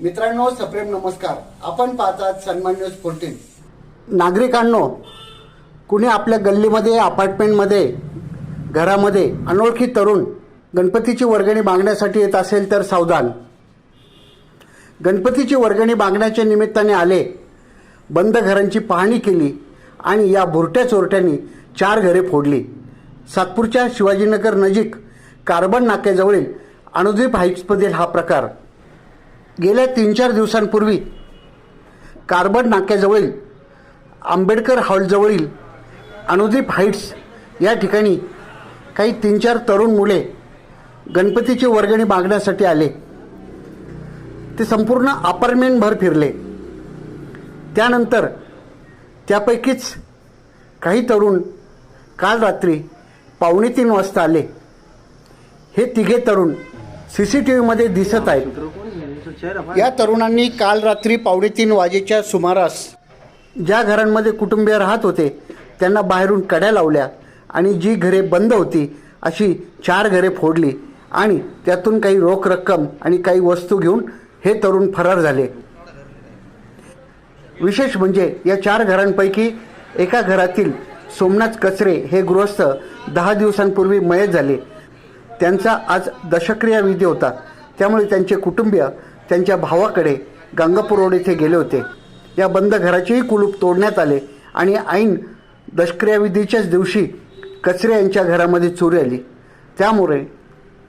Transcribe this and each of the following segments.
मित्रांनो सप्रेम नमस्कार. आपण पाहतात सन्मान न्यूज फोर्टीन नागरिकांनो कुणी आपल्या गल्लीमध्ये अपार्टमेंटमध्ये घरामध्ये अनोळखी तरुण गणपतीची वर्गणी मागण्यासाठी येत असेल तर सावधान. गणपतीची वर्गणी मागण्याच्या निमित्ताने आले बंद घरांची पाहणी केली आणि या बुरट्या चोरट्यांनी चार घरे फोडली. सातपूरच्या शिवाजीनगर नजीक कार्बन नाक्याजवळील अणुद्वीप हाईट्समधील हा प्रकार. गेल्या तीन चार दिवसांपूर्वी कार्बन नाक्याजवळील आंबेडकर हॉलजवळील अनुदीप हाईट्स या ठिकाणी काही तीन चार तरुण मुले गणपतीची वर्गणी मागण्यासाठी आले. ते संपूर्ण अपार्टमेंटभर फिरले. त्यानंतर त्यापैकीच काही तरुण काल रात्री पावणे तीन वाजता आले. हे तिघे तरुण सी सी टी व्हीमध्ये दिसत आहेत. या तरुणांनी काल रात्री पावणे तीन वाजेच्या सुमारास ज्या घरांमध्ये कुटुंबीय राहत होते त्यांना बाहेरून कड्या लावल्या आणि जी घरे बंद होती अशी चार घरे फोडली आणि त्यातून काही रोख रक्कम आणि काही वस्तू घेऊन हे तरुण फरार झाले. विशेष म्हणजे या चार घरांपैकी एका घरातील सोमनाथ कचरे हे गृहस्थ दहा दिवसांपूर्वी मयत झाले. त्यांचा आज दशक्रिया विधी होता. त्यामुळे त्यांचे कुटुंबीय त्यांच्या भावाकडे गंगापूर रोड येथे गेले होते. या बंद घराचेही कुलूप तोडण्यात आले आणि ऐन दशक्रियाविधीच्याच दिवशी कचरे यांच्या घरामध्ये चोरी आली. त्यामुळे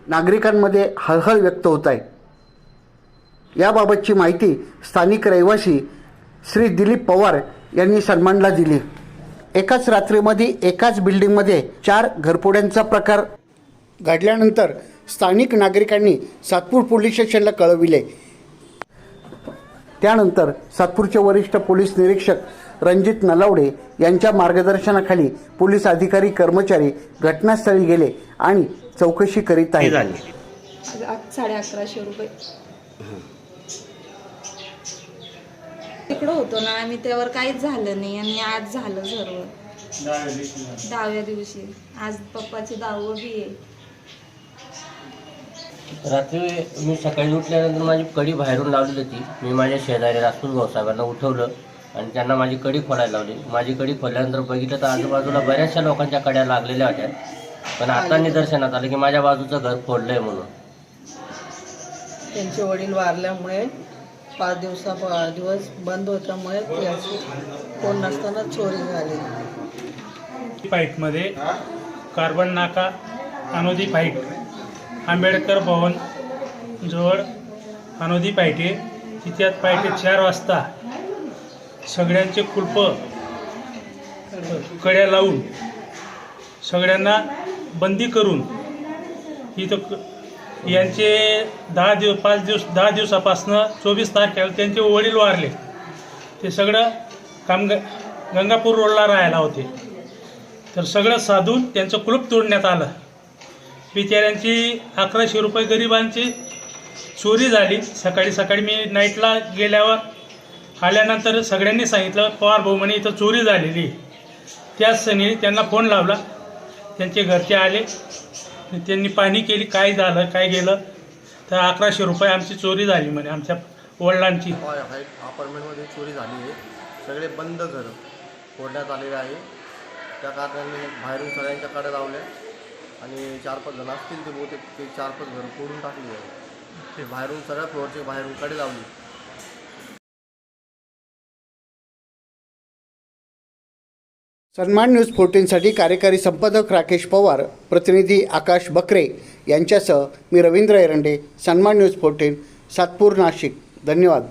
नागरिकांमध्ये हळहळ व्यक्त होत आहे. याबाबतची माहिती स्थानिक रहिवासी श्री दिलीप पवार यांनी सन्मानला दिली. एकाच रात्रीमध्ये एकाच बिल्डिंगमध्ये चार घरपोड्यांचा प्रकार घडल्यानंतर स्थानिक नागरिकांनी सातपूर पोलीस स्टेशनला कळविले. त्यानंतर सातपूरचे वरिष्ठ पोलीस निरीक्षक रणजित नलावडे यांच्या मार्गदर्शनाखाली पोलीस अधिकारी कर्मचारी घटनास्थळी गेले आणि चौकशी करीत आहेत. साडे अकराशे रुपये. तिकडं होतो ना आम्ही त्यावर काहीच झालं नाही आणि आज झालं सर्व. दहाव्या दिवशी. आज पप्पाची दहावं बी आहे. रात्री मी सकाळी उठल्यानंतर माझी कडी बाहेरून लावली होती. मी माझ्या शेजारी राजपूत भाऊसाहेबांना उठवलं आणि त्यांना माझी कडी खोलायला लावली. माझी कडी खोलल्यानंतर बघितलं तर आजूबाजूला बऱ्याचशा लोकांच्या कड्या लागलेल्या होत्या. पण आता निदर्शनात आलं की माझ्या बाजूचं घर फोडलंय म्हणून. त्यांचे वडील वारल्यामुळे पाच दिवसा प- दिवस बंद होत्यामुळे याची कोण नसताना चोरी झाली. फाईटमध्ये कार्बन नाका अनोदी फाईट आंबेडकर भवन जवळ अनोदी पायटे तिथ्यात पायटे चार वाजता सगळ्यांचे कुलप कड्या लावून सगळ्यांना बंदी करून इथं यांचे दहा दिवस पाच दिवस दहा दिवसापासनं चोवीस तारखेला त्यांचे वडील वारले. ते सगळं कामग गंगापूर रोडला राहायला होते. तर सगळं साधून त्यांचं कुलूप तोडण्यात आलं. बिचाऱ्यांची अकराशे रुपये गरिबांची चोरी झाली. सकाळी सकाळी मी नाईटला गेल्यावर आल्यानंतर सगळ्यांनी सांगितलं पवार भाऊ म्हणे इथं चोरी झालेली त्याच सणी त्यांना फोन लावला. त्यांचे घरचे आले. त्यांनी पाहणी केली. काय झालं काय गेलं? तर अकराशे रुपये आमची चोरी झाली म्हणे आमच्या वडिलांची. अपार्टमेंटमध्ये चोरी झाली आहे. सगळे बंद घरं फोडण्यात आलेले आहे. त्या कारणाने बाहेरून सगळ्यांच्या कडे लावल्या. आणि चार पाच जण असतील ते बहुतेक ते चार पाच घरं फोडून टाकली आहे. ते बाहेरून सगळ्या फ्लोअरचे बाहेरून कडे लावली. सन्मान न्यूज फोर्टीनसाठी कार्यकारी संपादक राकेश पवार प्रतिनिधी आकाश बकरे यांच्यासह मी रवींद्र एरंडे सन्मान न्यूज फोर्टीन सातपूर नाशिक. धन्यवाद.